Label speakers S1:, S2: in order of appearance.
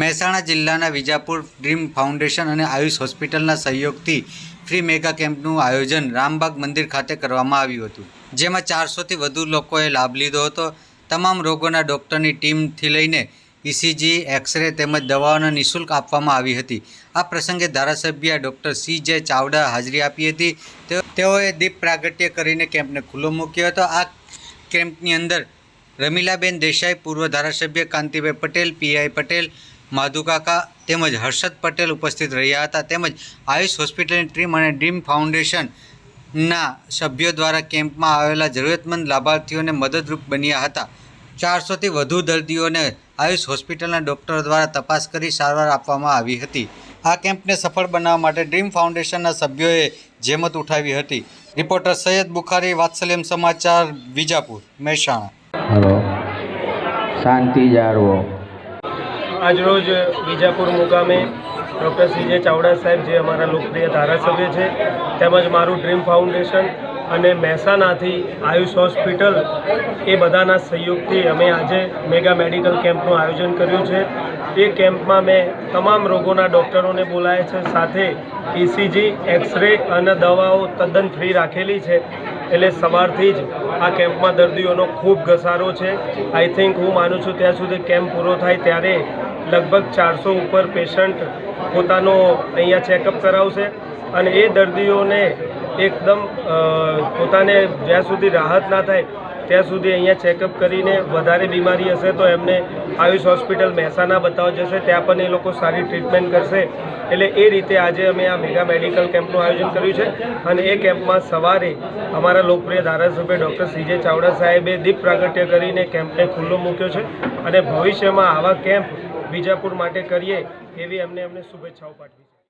S1: મહેસાણા જિલ્લાના Vijapur dream foundation અને આયુષ હોસ્પિટલના સહયોગથી ફ્રી મેગા કેમ્પનું આયોજન રામબાગ મંદિર ખાતે કરવામાં આવ્યું હતું. જેમાં ચારસોથી વધુ લોકોએ લાભ લીધો હતો. તમામ રોગોના ડૉક્ટરની ટીમથી લઈને ઇસીજી, એક્સરે તેમજ દવાઓનો નિઃશુલ્ક આપવામાં આવી હતી. આ પ્રસંગે ધારાસભ્ય ડૉક્ટર સી જે ચાવડા હાજરી આપી હતી. તેઓએ દીપ પ્રાગટ્ય કરીને કેમ્પને ખુલ્લો મૂક્યો હતો. આ કેમ્પની અંદર રમીલાબેન દેસાઈ, પૂર્વ ધારાસભ્ય કાંતિભાઈ પટેલ પીઆઈ પટેલ માધુકાકા તેમજ હર્ષદ પટેલ ઉપસ્થિત રહ્યા હતા. તેમજ આયુષ હોસ્પિટલની ટીમ અને ડ્રીમ ફાઉન્ડેશનના સભ્યો દ્વારા કેમ્પમાં આવેલા જરૂરિયાતમંદ લાભાર્થીઓને મદદરૂપ બન્યા હતા. ચારસોથી વધુ દર્દીઓને આયુષ હોસ્પિટલના ડૉક્ટરો દ્વારા તપાસ કરી સારવાર આપવામાં આવી હતી. આ કેમ્પને સફળ બનાવવા માટે ડ્રીમ ફાઉન્ડેશનના સભ્યોએ જેમત ઉઠાવી હતી. રિપોર્ટર સૈયદ બુખારી, વાત્સલ્યમ સમાચાર, વિજાપુર, મહેસાણા.
S2: શાંતિ જાળવો.
S3: આજરોજ વિજાપુર મુકામે ડૉક્ટર સી જે ચાવડા સાહેબ, જે અમારા લોકપ્રિય ધારાસભ્ય છે, તેમજ મારું ડ્રીમ ફાઉન્ડેશન અને મહેસાણાથી આયુષ હોસ્પિટલ, એ બધાના સહયોગથી અમે આજે મેગા મેડિકલ કેમ્પનું આયોજન કર્યું છે. એ કેમ્પમાં મેં તમામ રોગોના ડૉક્ટરોને બોલાયા છે, સાથે ઇસીજી, એક્સરે અને દવાઓ તદ્દન ફ્રી રાખેલી છે. એટલે સવારથી જ આ કેમ્પમાં દર્દીઓનો ખૂબ ઘસારો છે. આઈ થિંક હું માનું છું ત્યાં સુધી કેમ્પ પૂરો થાય ત્યારે લગભગ ચારસો ઉપર પેશન્ટ પોતાનો અહીંયા ચેકઅપ કરાવશે અને એ દર્દીઓને એકદમ પોતાને જ્યાં સુધી રાહત ના થાય ત્યાં સુધી અહીંયા ચેકઅપ કરીને વધારે બીમારી હશે તો એમને આયુષ હોસ્પિટલ મહેસાણા બતાવવા જશે. ત્યાં પણ એ લોકો સારી ટ્રીટમેન્ટ કરશે. એટલે એ રીતે આજે અમે આ મેગા મેડિકલ કેમ્પનું આયોજન કર્યું છે. અને એ કેમ્પમાં સવારે અમારા લોકપ્રિય ધારાસભ્ય ડૉક્ટર સીજે ચાવડા સાહેબે દીપ પ્રાગટ્ય કરીને કેમ્પને ખુલ્લો મૂક્યો છે. અને ભવિષ્યમાં આવા કેમ્પ વિજાપુર માટે કરીએ એવી અમને એમને શુભેચ્છાઓ પાઠવી